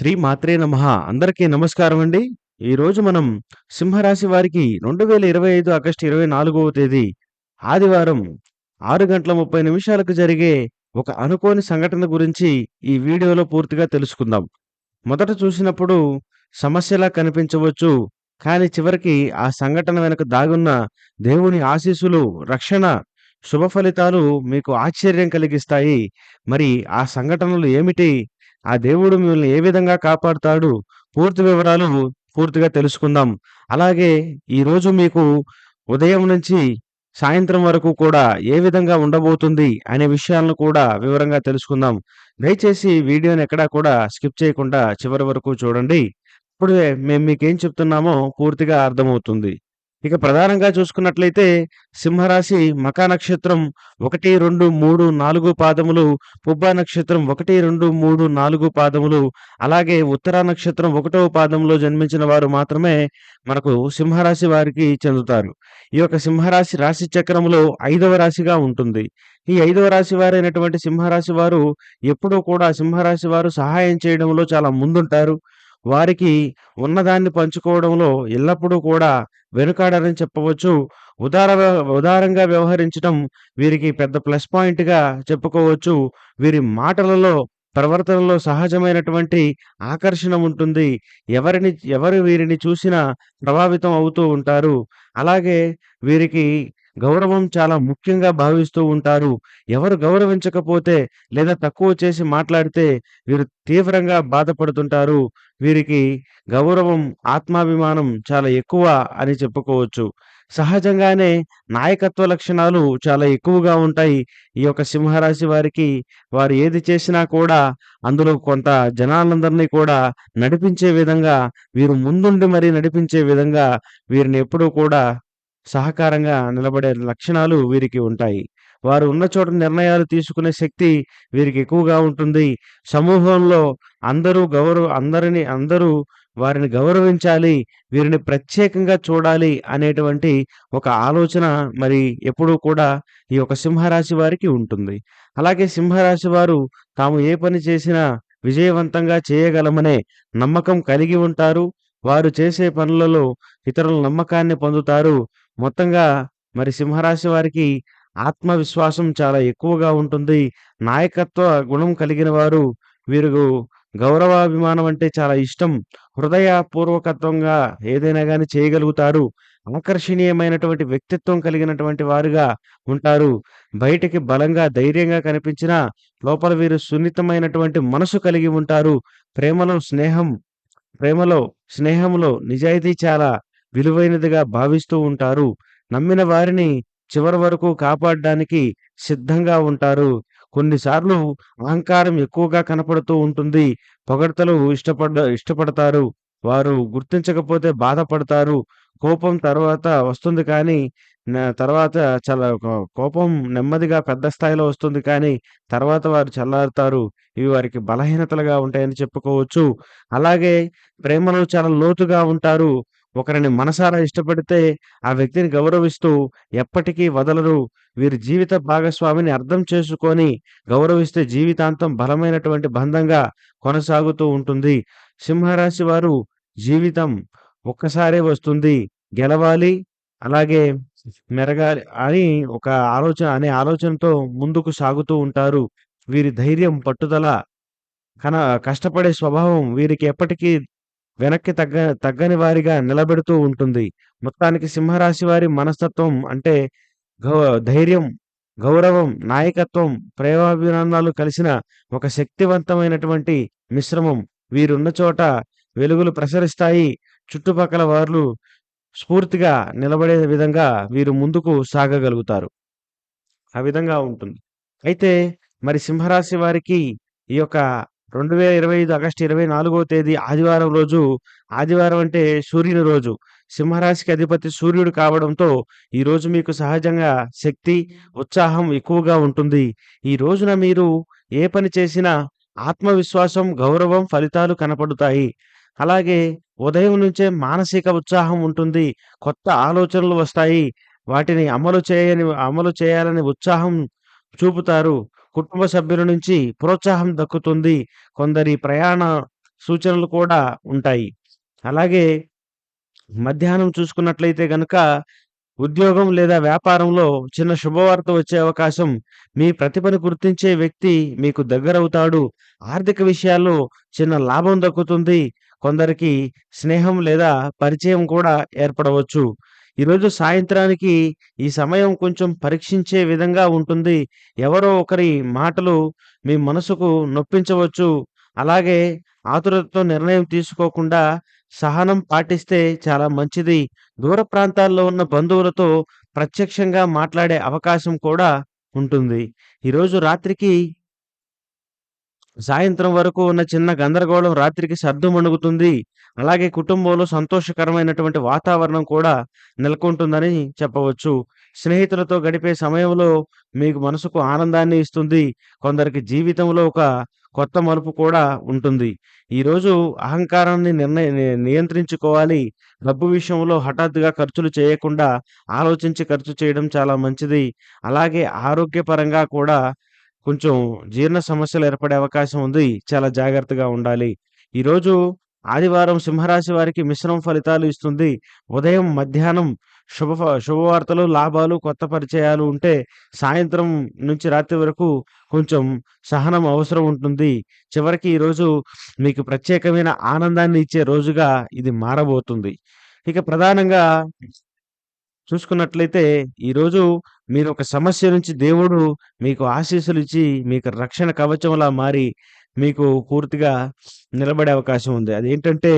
శ్రీ మాత్రే నమ అందరికీ నమస్కారం అండి. ఈరోజు మనం సింహరాశి వారికి 2025 ఆగస్టు 24వ తేదీ ఆదివారం ఆరు గంటల 30 నిమిషాలకు జరిగే ఒక అనుకోని సంఘటన గురించి ఈ వీడియోలో పూర్తిగా తెలుసుకుందాం. మొదట చూసినప్పుడు సమస్యలా కనిపించవచ్చు. కానీ చివరికి ఆ సంఘటన వెనుక దాగున్న దేవుని ఆశీస్సులు, రక్షణ, శుభ ఫలితాలు మీకు ఆశ్చర్యం కలిగిస్తాయి. మరి ఆ సంఘటనలు ఏమిటి? ఆ దేవుడు మిమ్మల్ని ఏ విధంగా కాపాడుతాడు? పూర్తి వివరాలు పూర్తిగా తెలుసుకుందాం. అలాగే ఈరోజు మీకు ఉదయం నుంచి సాయంత్రం వరకు కూడా ఏ విధంగా ఉండబోతుంది అనే విషయాలను కూడా వివరంగా తెలుసుకుందాం. దయచేసి వీడియోని ఎక్కడా కూడా స్కిప్ చేయకుండా చివరి వరకు చూడండి. ఇప్పుడే మేము మీకేం చెప్తున్నామో పూర్తిగా అర్థమవుతుంది. ఇక ప్రధానంగా చూసుకున్నట్లయితే సింహరాశి మకా నక్షత్రం 1, 2, 3, 4 పాదములు, పుబ్బా నక్షత్రం 1, 2, 3, 4 పాదములు, అలాగే ఉత్తరా నక్షత్రం ఒకటవ పాదంలో జన్మించిన వారు మాత్రమే మనకు సింహరాశి వారికి చెందుతారు. ఈ యొక్క సింహరాశి రాశి చక్రంలో ఐదవ రాశిగా ఉంటుంది. ఈ ఐదవ రాశి వారైనటువంటి సింహరాశి వారు ఎప్పుడూ కూడా సింహరాశి వారు సహాయం చేయడంలో చాలా ముందుంటారు. వారికి ఉన్నదాన్ని పంచుకోవడంలో ఎల్లప్పుడూ కూడా వెనుకాడారని చెప్పవచ్చు. ఉదార ఉదారంగా వ్యవహరించడం వీరికి పెద్ద ప్లస్ పాయింట్‌గా చెప్పుకోవచ్చు. వీరి మాటలలో, ప్రవర్తనలో సహజమైనటువంటి ఆకర్షణ ఉంటుంది. ఎవరిని ఎవరు వీరిని చూసినా ప్రభావితం అవుతూ ఉంటారు. అలాగే వీరికి గౌరవం చాలా ముఖ్యంగా భావిస్తూ ఉంటారు. ఎవరు గౌరవించకపోతే లేదా తక్కువ చేసి మాట్లాడితే వీరు తీవ్రంగా బాధపడుతుంటారు. వీరికి గౌరవం, ఆత్మాభిమానం చాలా ఎక్కువ అని చెప్పుకోవచ్చు. సహజంగానే నాయకత్వ లక్షణాలు చాలా ఎక్కువగా ఉంటాయి. ఈ యొక్క సింహరాశి వారికి వారు ఏది చేసినా కూడా అందులో కొంత జనాలందరినీ కూడా నడిపించే విధంగా వీరు ముందుండి మరీ నడిపించే విధంగా వీరిని ఎప్పుడూ కూడా సహకారంగా నిలబడే లక్షణాలు వీరికి ఉంటాయి. వారు ఉన్న చోట నిర్ణయాలు తీసుకునే శక్తి వీరికి ఎక్కువగా ఉంటుంది. సమూహంలో అందరూ గౌరవ అందరిని అందరూ వారిని గౌరవించాలి. వీరిని ప్రత్యేకంగా చూడాలి అనేటువంటి ఒక ఆలోచన మరి ఎప్పుడూ కూడా ఈ యొక్క సింహరాశి వారికి ఉంటుంది. అలాగే సింహరాశి వారు తాము ఏ పని చేసినా విజయవంతంగా చేయగలమనే నమ్మకం కలిగి ఉంటారు. వారు చేసే పనులలో ఇతరుల నమ్మకాన్ని పొందుతారు. మొత్తంగా మరి సింహరాశి వారికి ఆత్మవిశ్వాసం చాలా ఎక్కువగా ఉంటుంది. నాయకత్వ గుణం కలిగిన వారు. వీరు గౌరవాభిమానం అంటే చాలా ఇష్టం. హృదయపూర్వకత్వంగా ఏదైనా కానీ చేయగలుగుతారు. ఆకర్షణీయమైనటువంటి వ్యక్తిత్వం కలిగినటువంటి వారుగా ఉంటారు. బయటికి బలంగా, ధైర్యంగా కనిపించినా లోపల వీరు సున్నితమైనటువంటి మనసు కలిగి ఉంటారు. ప్రేమలో స్నేహం ప్రేమలో, స్నేహంలో నిజాయితీ చాలా విలువైనదిగా భావిస్తూ ఉంటారు. నమ్మిన వారిని చివరి వరకు కాపాడడానికి సిద్ధంగా ఉంటారు. కొన్నిసార్లు అహంకారం ఎక్కువగా కనపడుతూ ఉంటుంది. పొగడ్తలు ఇష్టపడ ఇష్టపడతారు. వారు గుర్తించకపోతే బాధపడతారు. కోపం తర్వాత వస్తుంది కానీ తర్వాత చాలా కోపం నెమ్మదిగా పెద్ద స్థాయిలో వస్తుంది కానీ తర్వాత వారు చల్లారుతారు. ఇవి వారికి బలహీనతలుగా ఉంటాయని చెప్పుకోవచ్చు. అలాగే ప్రేమలో చాలా లోతుగా ఉంటారు. ఒకరిని మనసారా ఇష్టపడితే ఆ వ్యక్తిని గౌరవిస్తూ ఎప్పటికీ వదలరు. వీరి జీవిత భాగస్వామిని అర్థం చేసుకొని గౌరవిస్తే జీవితాంతం బలమైనటువంటి బంధంగా కొనసాగుతూ ఉంటుంది. సింహరాశి వారు జీవితం ఒక్కసారే వస్తుంది. గెలవాలి, అలాగే మెరగాలి అని ఒక ఆలోచన అనే ఆలోచనతో ముందుకు సాగుతూ ఉంటారు. వీరి ధైర్యం, పట్టుదల, కన కష్టపడే స్వభావం వీరికి ఎప్పటికీ వెనక్కి తగ్గ తగ్గని వారిగా నిలబెడుతూ ఉంటుంది. మొత్తానికి సింహరాశి వారి మనస్తత్వం అంటే గౌ ధైర్యం, గౌరవం, నాయకత్వం, ప్రేమాభిమానాలు కలిసిన ఒక శక్తివంతమైనటువంటి మిశ్రమం. వీరున్న చోట వెలుగులు ప్రసరిస్తాయి. చుట్టుపక్కల వారు స్ఫూర్తిగా నిలబడే విధంగా వీరు ముందుకు సాగగలుగుతారు. ఆ విధంగా ఉంటుంది. అయితే మరి సింహరాశి వారికి ఈ యొక్క 2025 ఆగస్టు 24వ తేదీ ఆదివారం రోజు ఆదివారం అంటే సూర్యుని రోజు. సింహరాశికి అధిపతి సూర్యుడు కావడంతో ఈరోజు మీకు సహజంగా శక్తి, ఉత్సాహం ఎక్కువగా ఉంటుంది. ఈ రోజున మీరు ఏ పని చేసినా ఆత్మవిశ్వాసం, గౌరవం, ఫలితాలు కనపడుతాయి. అలాగే ఉదయం నుంచే మానసిక ఉత్సాహం ఉంటుంది. కొత్త ఆలోచనలు వస్తాయి. వాటిని అమలు చేయని అమలు చేయాలని ఉత్సాహం చూపుతారు. కుటుంబ సభ్యుల నుంచి ప్రోత్సాహం దక్కుతుంది. కొందరి ప్రయాణ సూచనలు కూడా ఉంటాయి. అలాగే మధ్యాహ్నం చూసుకున్నట్లయితే గనక ఉద్యోగం లేదా వ్యాపారంలో చిన్న శుభవార్త వచ్చే అవకాశం, మీ ప్రతిభను గుర్తించే వ్యక్తి మీకు దగ్గరవుతాడు. ఆర్థిక విషయాల్లో చిన్న లాభం దక్కుతుంది. కొందరికి స్నేహం లేదా పరిచయం కూడా ఏర్పడవచ్చు. ఈరోజు సాయంత్రానికి ఈ సమయం కొంచెం పరీక్షించే విధంగా ఉంటుంది. ఎవరో ఒకరి మాటలు మీ మనసుకు నొప్పించవచ్చు. అలాగే ఆతురతతో నిర్ణయం తీసుకోకుండా సహనం పాటిస్తే చాలా మంచిది. దూర ప్రాంతాల్లో ఉన్న బంధువులతో ప్రత్యక్షంగా మాట్లాడే అవకాశం కూడా ఉంటుంది. ఈరోజు రాత్రికి సాయంత్రం వరకు ఉన్న చిన్న గందరగోళం రాత్రికి సద్దుమణుగుతుంది. అలాగే కుటుంబంలో సంతోషకరమైనటువంటి వాతావరణం కూడా నెలకొంటుందని చెప్పవచ్చు. స్నేహితులతో గడిపే సమయంలో మీకు మనసుకు ఆనందాన్ని ఇస్తుంది. కొందరికి జీవితంలో ఒక కొత్త మలుపు కూడా ఉంటుంది. ఈరోజు అహంకారాన్ని నిర్ణయ ని నియంత్రించుకోవాలి. డబ్బు విషయంలో హఠాత్తుగా ఖర్చులు చేయకుండా ఆలోచించి ఖర్చు చేయడం చాలా మంచిది. అలాగే ఆరోగ్యపరంగా కూడా కొంచెం జీర్ణ సమస్యలు ఏర్పడే అవకాశం ఉంది. చాలా జాగ్రత్తగా ఉండాలి. ఈరోజు ఆదివారం సింహరాశి వారికి మిశ్రమ ఫలితాలు ఇస్తుంది. ఉదయం, మధ్యాహ్నం శుభ శుభవార్తలు, లాభాలు, కొత్త పరిచయాలు ఉంటే సాయంత్రం నుంచి రాత్రి వరకు కొంచెం సహనం అవసరం ఉంటుంది. చివరికి ఈరోజు మీకు ప్రత్యేకమైన ఆనందాన్ని ఇచ్చే రోజుగా ఇది మారబోతుంది. ఇక ప్రధానంగా చూసుకున్నట్లయితే ఈరోజు మీరు ఒక సమస్య నుంచి దేవుడు మీకు ఆశీస్సులు ఇచ్చి మీకు రక్షణ కవచంలా మారి మీకు పూర్తిగా నిలబడే అవకాశం ఉంది. అదేంటంటే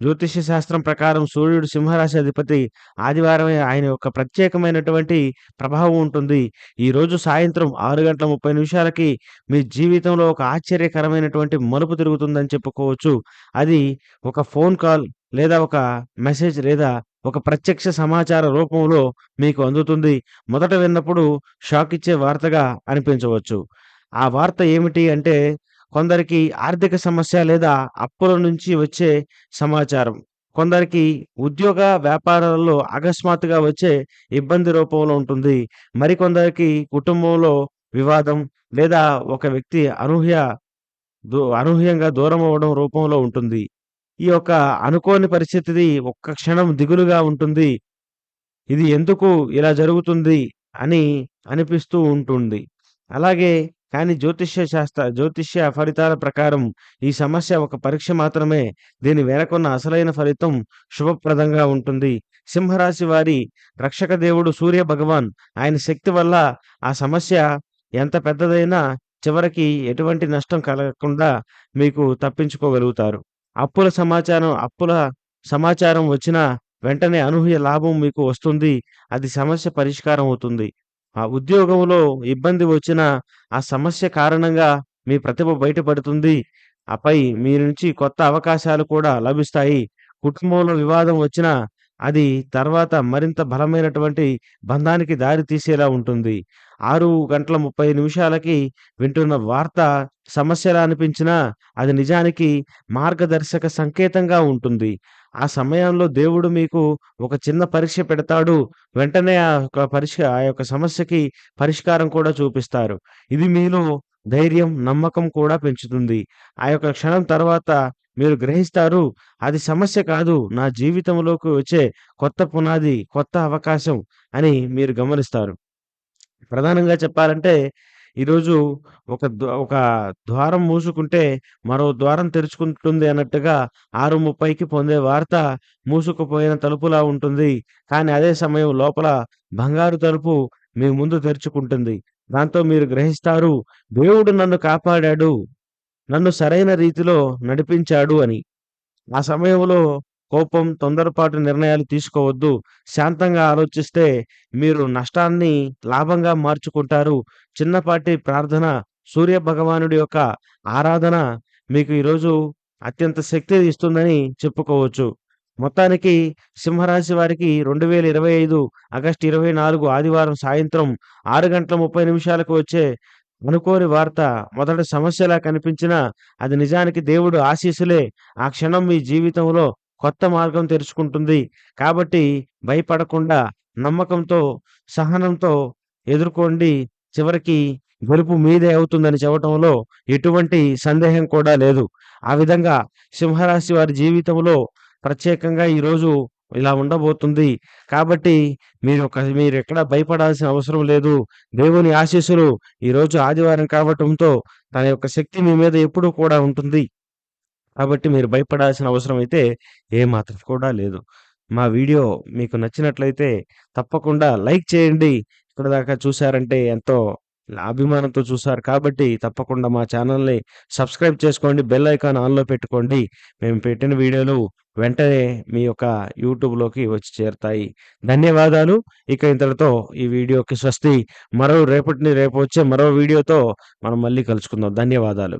జ్యోతిష్య శాస్త్రం ప్రకారం సూర్యుడు సింహరాశి అధిపతి. ఆదివారమే ఆయన యొక్క ప్రత్యేకమైనటువంటి ప్రభావం ఉంటుంది. ఈరోజు సాయంత్రం 6:30 నిమిషాలకి మీ జీవితంలో ఒక ఆశ్చర్యకరమైనటువంటి మలుపు తిరుగుతుందని చెప్పుకోవచ్చు. అది ఒక ఫోన్ కాల్ లేదా ఒక మెసేజ్ లేదా ఒక ప్రత్యక్ష సమాచార రూపంలో మీకు అందుతుంది. మొదట విన్నప్పుడు షాక్ ఇచ్చే వార్తగా అనిపించవచ్చు. ఆ వార్త ఏమిటి అంటే కొందరికి ఆర్థిక సమస్య లేదా అప్పుల నుంచి వచ్చే సమాచారం. కొందరికి ఉద్యోగ, వ్యాపారాల్లో అకస్మాత్తుగా వచ్చే ఇబ్బంది రూపంలో ఉంటుంది. మరికొందరికి కుటుంబంలో వివాదం లేదా ఒక వ్యక్తి అనూహ్య దూ అనూహ్యంగా దూరమవ్వడం రూపంలో ఉంటుంది. ఈ యొక్క అనుకోని పరిస్థితిది ఒక్క క్షణం దిగులుగా ఉంటుంది. ఇది ఎందుకు ఇలా జరుగుతుంది అని అనిపిస్తూ ఉంటుంది. అలాగే కానీ జ్యోతిష్య శాస్త్ర జ్యోతిష్య ఫలితాల ప్రకారం ఈ సమస్య ఒక పరీక్ష మాత్రమే. దీని వెనకున్న అసలైన ఫలితం శుభప్రదంగా ఉంటుంది. సింహరాశి వారి రక్షక దేవుడు సూర్య భగవాన్. ఆయన శక్తి వల్ల ఆ సమస్య ఎంత పెద్దదైనా చివరికి ఎటువంటి నష్టం కలగకుండా మీకు తప్పించుకోగలుగుతారు. అప్పుల సమాచారం అప్పుల సమాచారం వచ్చిన వెంటనే అనూహ్య లాభం మీకు వస్తుంది. అది సమస్య పరిష్కారం అవుతుంది. ఆ ఉద్యోగంలో ఇబ్బంది వచ్చిన ఆ సమస్య కారణంగా మీ ప్రతిభ బయటపడుతుంది. ఆపై మీ నుంచి కొత్త అవకాశాలు కూడా లభిస్తాయి. కుటుంబంలో వివాదం వచ్చినా అది తర్వాత మరింత బలమైనటువంటి బంధానికి దారి తీసేలా ఉంటుంది. 6:30 నిమిషాలకి వింటున్న వార్త సమస్యలా అనిపించినా అది నిజానికి మార్గదర్శక సంకేతంగా ఉంటుంది. ఆ సమయంలో దేవుడు మీకు ఒక చిన్న పరీక్ష పెడతాడు. వెంటనే ఆ యొక్క పరిష్క ఆ యొక్క సమస్యకి పరిష్కారం కూడా చూపిస్తారు. ఇది మీలో ధైర్యం, నమ్మకం కూడా పెంచుతుంది. ఆ యొక్క క్షణం తర్వాత మీరు గ్రహిస్తారు. అది సమస్య కాదు. నా జీవితంలోకి వచ్చే కొత్త పునాది, కొత్త అవకాశం అని మీరు గమనిస్తారు. ప్రధానంగా చెప్పాలంటే ఈరోజు ఒక ఒక ద్వారం మూసుకుంటే మరో ద్వారం తెరుచుకుంటుంది అన్నట్టుగా 6:30కి పొందే వార్త మూసుకుపోయిన తలుపులా ఉంటుంది. కానీ అదే సమయం లోపల బంగారు తలుపు మీ ముందు తెరుచుకుంటుంది. దాంతో మీరు గ్రహిస్తారు. దేవుడు నన్ను కాపాడాడు. నన్ను సరైన రీతిలో నడిపించాడు అని. ఆ సమయంలో కోపం, తొందరపాటు నిర్ణయాలు తీసుకోవద్దు. శాంతంగా ఆలోచిస్తే మీరు నష్టాన్ని లాభంగా మార్చుకుంటారు. చిన్నపాటి ప్రార్థన, సూర్య భగవానుడి యొక్క ఆరాధన మీకు ఈరోజు అత్యంత శక్తిని ఇస్తుందని చెప్పుకోవచ్చు. మొత్తానికి సింహరాశి వారికి 2025 ఆగస్టు 24 ఆదివారం సాయంత్రం 6:30 నిమిషాలకు వచ్చే అనుకోని వార్త మొదటి సమస్యలా కనిపించినా అది నిజానికి దేవుడు ఆశీస్సులే. ఆ క్షణం మీ జీవితంలో కొత్త మార్గం తెరుచుకుంటుంది. కాబట్టి భయపడకుండా నమ్మకంతో, సహనంతో ఎదుర్కోండి. చివరికి గెలుపు మీదే అవుతుందని చెప్పటంలో ఎటువంటి సందేహం కూడా లేదు. ఆ విధంగా సింహరాశి వారి జీవితంలో ప్రత్యేకంగా ఈరోజు ఇలా ఉండబోతుంది. కాబట్టి మీరు ఒక మీరు ఎక్కడ భయపడాల్సిన అవసరం లేదు. దేవుని ఆశీస్సులు ఈరోజు ఆదివారం కావటంతో తన యొక్క శక్తి మీ మీద ఎప్పుడూ కూడా ఉంటుంది. కాబట్టి మీరు భయపడాల్సిన అవసరం అయితే ఏమాత్రం కూడా లేదు. మా వీడియో మీకు నచ్చినట్లయితే తప్పకుండా లైక్ చేయండి. ఇప్పటిదాకా చూసారంటే ఎంతో అభిమానంతో చూసారు కాబట్టి తప్పకుండా మా ఛానల్‌ని సబ్స్క్రైబ్ చేసుకోండి. బెల్ ఐకాన్ ఆన్‌లో పెట్టుకోండి. మేము పెట్టిన వీడియోలు వెంటనే మీ యొక్క యూట్యూబ్‌లోకి వచ్చి చేరుతాయి. ధన్యవాదాలు. ఇక ఇంతటితో ఈ వీడియోకి స్వస్తి. మరో రేపటిని రేపు వచ్చే మరో వీడియోతో మనం మళ్ళీ కలుసుకుందాం. ధన్యవాదాలు.